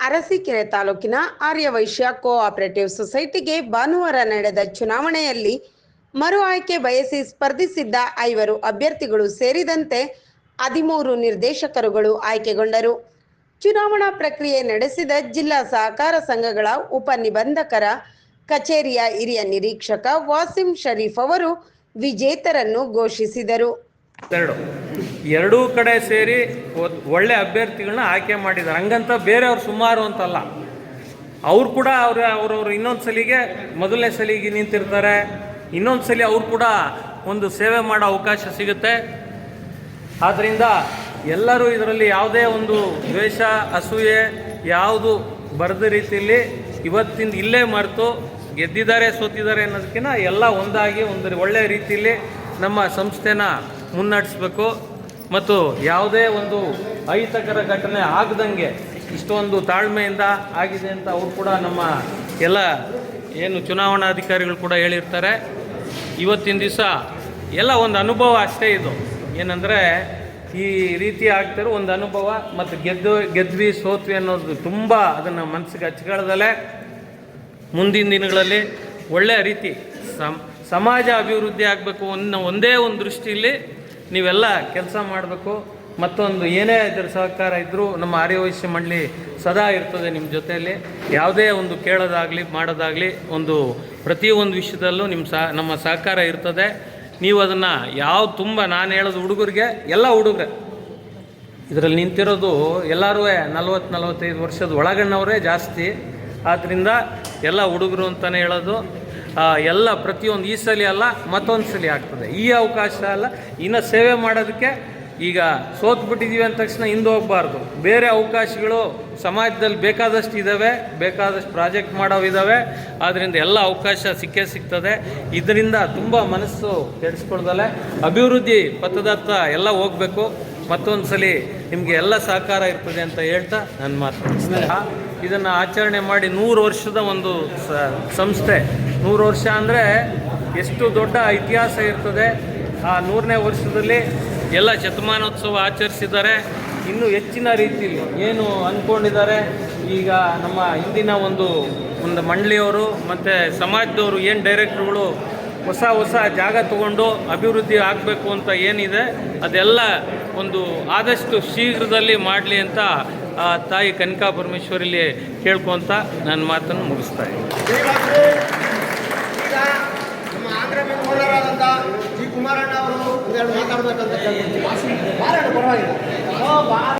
ಅರಸೀಕೆರೆ ತಾಲೂಕಿನ ಆರ್ಯವೈಶ್ಯ ಕೋಆಪರೇಟಿವ್ ಸೊಸೈಟಿಗೆ ಭಾನುವಾರ ನಡೆದ ಚುನಾವಣೆಯಲ್ಲಿ ಮರು ಆಯ್ಕೆ ಬಯಸಿ ಸ್ಪರ್ಧಿಸಿದ್ದ ಐವರು ಅಭ್ಯರ್ಥಿಗಳು ಸೇರಿದಂತೆ ಹದಿಮೂರು ನಿರ್ದೇಶಕರುಗಳು ಆಯ್ಕೆಗೊಂಡರು. ಚುನಾವಣಾ ಪ್ರಕ್ರಿಯೆ ನಡೆಸಿದ ಜಿಲ್ಲಾ ಸಹಕಾರ ಸಂಘಗಳ ಉಪ ನಿಬಂಧಕರ ಕಚೇರಿಯ ಹಿರಿಯ ನಿರೀಕ್ಷಕ ವಾಸಿಂ ಶರೀಫ್ ಅವರು ವಿಜೇತರನ್ನು ಘೋಷಿಸಿದರು. ಎರಡು ಎರಡೂ ಕಡೆ ಸೇರಿ ಒಳ್ಳೆ ಅಭ್ಯರ್ಥಿಗಳನ್ನ ಆಯ್ಕೆ ಮಾಡಿದ್ದಾರೆ ಹಂಗಂತ ಬೇರೆಯವ್ರು ಸುಮಾರು ಅಂತಲ್ಲ. ಅವ್ರು ಕೂಡ ಅವ್ರ, ಅವ್ರವ್ರು ಇನ್ನೊಂದು ಸಲಿಗೆ ಮೊದಲನೇ ಸಲಿಗೆ ನಿಂತಿರ್ತಾರೆ. ಇನ್ನೊಂದು ಸಲ ಅವ್ರು ಕೂಡ ಒಂದು ಸೇವೆ ಮಾಡೋ ಅವಕಾಶ ಸಿಗುತ್ತೆ. ಆದ್ದರಿಂದ ಎಲ್ಲರೂ ಇದರಲ್ಲಿ ಯಾವುದೇ ಒಂದು ದ್ವೇಷ, ಅಸೂಯೆ ಯಾವುದು ಬರದ ರೀತಿಯಲ್ಲಿ ಇವತ್ತಿಂದ ಇಲ್ಲೇ ಮರೆತು ಗೆದ್ದಿದ್ದಾರೆ ಸೋತಿದ್ದಾರೆ ಅನ್ನೋದಕ್ಕಿಂತ ಎಲ್ಲ ಒಂದಾಗಿ ಒಂದು ಒಳ್ಳೆಯ ರೀತಿಯಲ್ಲಿ ನಮ್ಮ ಸಂಸ್ಥೆನ ಮುನ್ನಡೆಸಬೇಕು. ಮತ್ತು ಯಾವುದೇ ಒಂದು ಅಹಿತಕರ ಘಟನೆ ಆಗದಂಗೆ ಇಷ್ಟೊಂದು ತಾಳ್ಮೆಯಿಂದ ಆಗಿದೆ ಅಂತ ಅವರು ಕೂಡ ನಮ್ಮ ಎಲ್ಲ ಏನು ಚುನಾವಣಾ ಅಧಿಕಾರಿಗಳು ಕೂಡ ಹೇಳಿರ್ತಾರೆ. ಇವತ್ತಿನ ದಿವಸ ಎಲ್ಲ ಒಂದು ಅನುಭವ ಅಷ್ಟೇ ಇದು. ಏನಂದರೆ ಈ ರೀತಿ ಆಗ್ತಿರೋ ಒಂದು ಅನುಭವ ಮತ್ತು ಗೆದ್ದು ಗೆದ್ವಿ ಸೋತ್ವಿ ಅನ್ನೋದು ತುಂಬ ಅದನ್ನು ಮನಸ್ಸಿಗೆ ಹಚ್ಕೊಳ್ಳದಲ್ಲೇ ಮುಂದಿನ ದಿನಗಳಲ್ಲಿ ಒಳ್ಳೆಯ ರೀತಿ ಸಮ್ ಸಮಾಜ ಅಭಿವೃದ್ಧಿ ಆಗಬೇಕು ಅನ್ನೋ ಒಂದೇ ಒಂದು ದೃಷ್ಟಿಯಲ್ಲಿ ನೀವೆಲ್ಲ ಕೆಲಸ ಮಾಡಬೇಕು. ಮತ್ತೊಂದು ಏನೇ ಇದರ ಸಹಕಾರ ಇದ್ದರೂ ನಮ್ಮ ಆರ್ಯವೈಶ್ಯ ಮಂಡಳಿ ಸದಾ ಇರ್ತದೆ ನಿಮ್ಮ ಜೊತೆಯಲ್ಲಿ. ಯಾವುದೇ ಒಂದು ಕೇಳೋದಾಗಲಿ, ಮಾಡೋದಾಗಲಿ, ಒಂದು ಪ್ರತಿಯೊಂದು ವಿಷಯದಲ್ಲೂ ನಿಮ್ಮ ಸಹ, ನಮ್ಮ ಸಹಕಾರ ಇರ್ತದೆ. ನೀವು ಅದನ್ನು ಯಾವ ತುಂಬ, ನಾನು ಹೇಳೋದು ಹುಡುಗರಿಗೆ, ಎಲ್ಲ ಹುಡುಗರೆ. ಇದರಲ್ಲಿ ನಿಂತಿರೋದು ಎಲ್ಲರೂ ನಲ್ವತ್ತು ನಲವತ್ತೈದು ವರ್ಷದ ಒಳಗಣ್ಣವರೇ ಜಾಸ್ತಿ. ಆದ್ದರಿಂದ ಎಲ್ಲ ಹುಡುಗರು ಅಂತಲೇ ಹೇಳೋದು. ಎಲ್ಲ ಪ್ರತಿಯೊಂದು ಈ ಸಲ ಅಲ್ಲ, ಮತ್ತೊಂದು ಸಲ ಆಗ್ತದೆ. ಈ ಅವಕಾಶ ಅಲ್ಲ, ಇನ್ನು ಸೇವೆ ಮಾಡೋದಕ್ಕೆ ಈಗ ಸೋತ್ಬಿಟ್ಟಿದ್ದೀವಿ ಅಂದ ತಕ್ಷಣ ಹಿಂದೆ ಹೋಗಬಾರ್ದು. ಬೇರೆ ಅವಕಾಶಗಳು ಸಮಾಜದಲ್ಲಿ ಬೇಕಾದಷ್ಟು ಇದ್ದಾವೆ ಬೇಕಾದಷ್ಟು ಪ್ರಾಜೆಕ್ಟ್ ಮಾಡೋವಿದ್ದಾವೆ ಆದ್ದರಿಂದ ಎಲ್ಲ ಅವಕಾಶ ಸಿಕ್ಕೇ ಸಿಗ್ತದೆ. ಇದರಿಂದ ತುಂಬ ಮನಸ್ಸು ಕೆಡಿಸ್ಕೊಳ್ದಲೆ. ಅಭಿವೃದ್ಧಿ ಪಥದತ್ತ ಎಲ್ಲ ಹೋಗಬೇಕು. ಮತ್ತೊಂದು ಸಲ ನಿಮಗೆ ಎಲ್ಲ ಸಹಕಾರ ಇರ್ತದೆ ಅಂತ ಹೇಳ್ತಾ ನನ್ನ ಮಾತು. ಇದನ್ನು ಆಚರಣೆ ಮಾಡಿ ನೂರು ವರ್ಷದ ಒಂದು ಸಂಸ್ಥೆ. ನೂರು ವರ್ಷ ಅಂದರೆ ಎಷ್ಟು ದೊಡ್ಡ ಇತಿಹಾಸ ಇರ್ತದೆ. ಆ ನೂರನೇ ವರ್ಷದಲ್ಲಿ ಎಲ್ಲ ಶತಮಾನೋತ್ಸವ ಆಚರಿಸಿದ್ದಾರೆ. ಇನ್ನೂ ಹೆಚ್ಚಿನ ರೀತಿಯಲ್ಲಿ ಏನು ಅಂದ್ಕೊಂಡಿದ್ದಾರೆ ಈಗ ನಮ್ಮ ಇಂದಿನ ಒಂದು ಒಂದು ಮಂಡಳಿಯವರು ಮತ್ತು ಸಮಾಜದವರು ಏನು ಡೈರೆಕ್ಟ್ರುಗಳು ಹೊಸ ಹೊಸ ಜಾಗ ತಗೊಂಡು ಅಭಿವೃದ್ಧಿ ಆಗಬೇಕು ಅಂತ ಏನಿದೆ, ಅದೆಲ್ಲ ಒಂದು ಆದಷ್ಟು ಶೀಘ್ರದಲ್ಲಿ ಮಾಡಲಿ ಅಂತ ಆ ತಾಯಿ ಕನಕಾ ಪರಮೇಶ್ವರಿಲಿ ಕೇಳ್ಕೊಂತ ನನ್ನ ಮಾತನ್ನು ಮುಗಿಸ್ತಾ ಇದ್ದೀನಿ.